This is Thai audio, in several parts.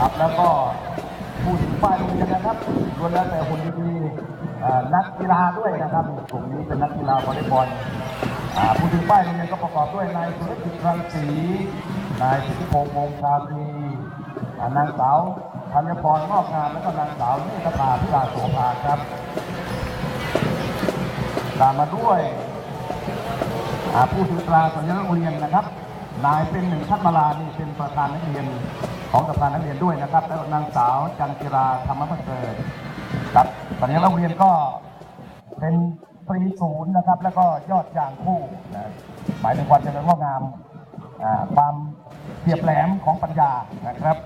ครับ แล้วก็ผู้ถือป้ายโรงเรียนนะครับล้วนแล้วแต่คนดีๆนักกีฬาด้วยนะครับกลุ่มนี้เป็นนักกีฬาวอลเลย์บอลผู้ถือป้ายโรงเรียนก็ประกอบด้วยนายสุรจิตรังสีนายสิทธิพงษ์วงชาตรีนางสาวธัญพรงอกงามและก็นางสาวนิตภาพิลาโสภาครับ ตามมาด้วยผู้ถือตราสัญลักษณ์โรงเรียนนะครับ นายเป็นหนึ่งทัศมาลานี่เป็นประธานนักเรียนของสภานนักเรียนด้วยนะครับ แล้วนางสาวจันจิราธรรมประเสริฐครับสัญลักษณ์โรงเรียนก็เป็นปรีศูนย์นะครับ แล้วก็ยอดอย่างคู่นะหมายถึงความเจริญงอกงามความเฉียบแหลมของปัญญานะครับ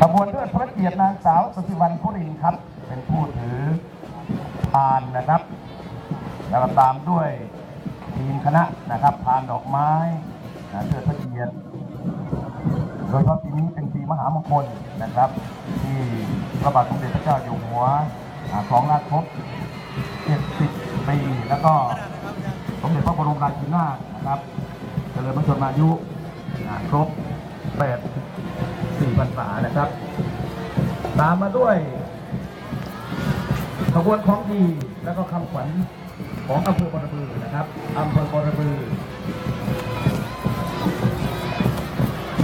ขบวนเลือดพระเกียรตินางสาวสุธิวันพุรินครับ เป็นผู้ถือพานนะครับ แล้วตามด้วย มคณะนะครับพานดอกไม้เลือดพระเกียรติโดยเฉพาะปีนี้เป็นปีมหามงคลนะครับ ที่พระบาทสมเด็จพระเจ้าอยู่หัวของราชครบ70 ปี แล้วก็สมเด็จพระบรมราชินีนาถนะครับเจริญพระชนมายุครบ8 4พรรษานะครับ ตามมาด้วยขบวนของดีแล้วก็คำขวัญ ของอำเภอบอระบือนะครับอำเภอบอระบือ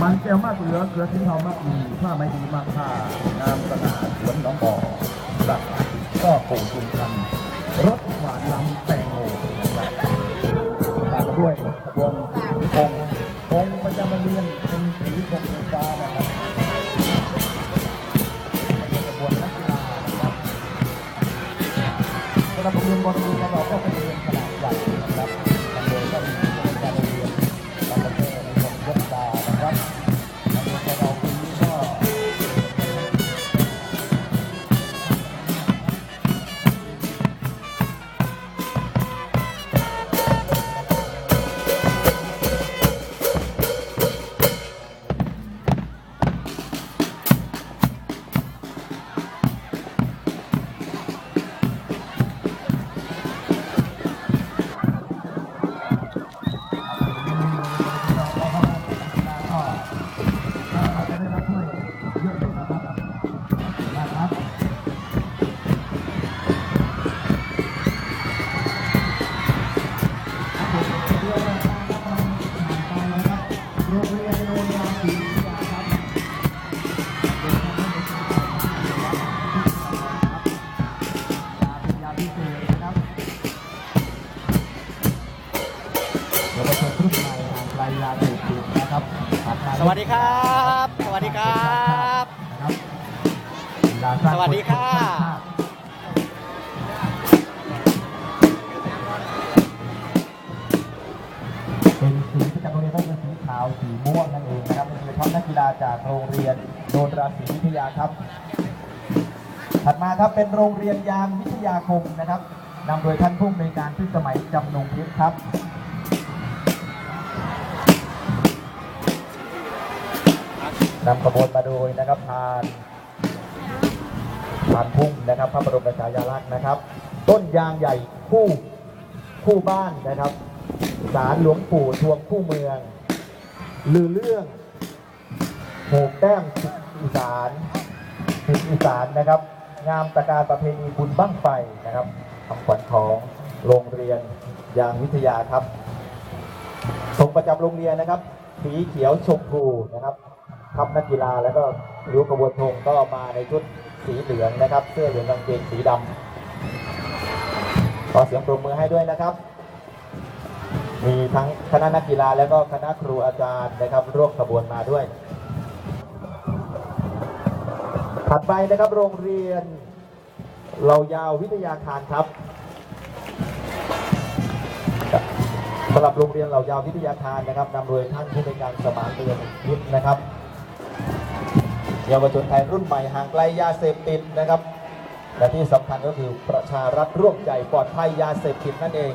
มันแก้วมากเหลือเกลือทิ้งเทามากมีผ้าไม่ดีมากผ้างามสง่าสวนน้องบ่อรักก็ปู่จุนกันรถหวานลำแตงโมนะครับตามาด้วยวงคงค์ประจำเรียนเป็นสีกงฟ้านะครับขบวนนักกีฬานะครับสำหรับโรงเรียนบอลลูนเราก็เป็น วัสดีครับ สวัสดีครับนะครับกีฬาสร้างสวัสดีค่ะเป็นสีประจำโรงเรียนก็คือสีขาวสีม่วงนั่นเองนะครับเป็นโดยเฉพาะนักกีฬาจากโรงเรียนโดนราศีวิทยาครับ ถัดมาครับเป็นโรงเรียนยามวิทยาคมนะครับนำโดยท่านผู้อำนวยการพิสมัยจำนงเพชรครับ นำขบวนมาโดยนะครับพานพานพุ่งนะครับ พระบรมฉายาลักษณ์นะครับ ต้นยางใหญ่คู่คู่บ้านนะครับศาลหลวงปู่ทวงคู่เมืองลือเรื่องหกแต้มอีสานสิบอีสานนะครับ งามตะการประเพณีบุญบั้งไฟนะครับคำขวัญของโรงเรียนยางวิทยาครับธงประจำโรงเรียนนะครับ สีเขียวชมพูนะครับ ทัพนักกีฬาแล้วก็ริ้วกระบวนธงก็มาในชุดสีเหลืองนะครับ เสื้อเหลืองกางเกงสีดำขอเสียงปรบมือให้ด้วยนะครับ มีทั้งคณะนักกีฬาแล้วก็คณะครูอาจารย์นะครับร่วมขบวนมาด้วย ถัดไปนะครับโรงเรียนเรายาววิทยาคารครับสำหรับโรงเรียนเหล่ายาววิทยาคารนะครับนำโดยท่านผู้ในวยการสมานเตือนยิปนะครับ เยาวชนไทยรุ่นใหม่ห่างไกลยาเสพติดนะครับ และที่สำคัญก็คือประชารัฐร่วมใจปลอดภัยยาเสพติดนั่นเอง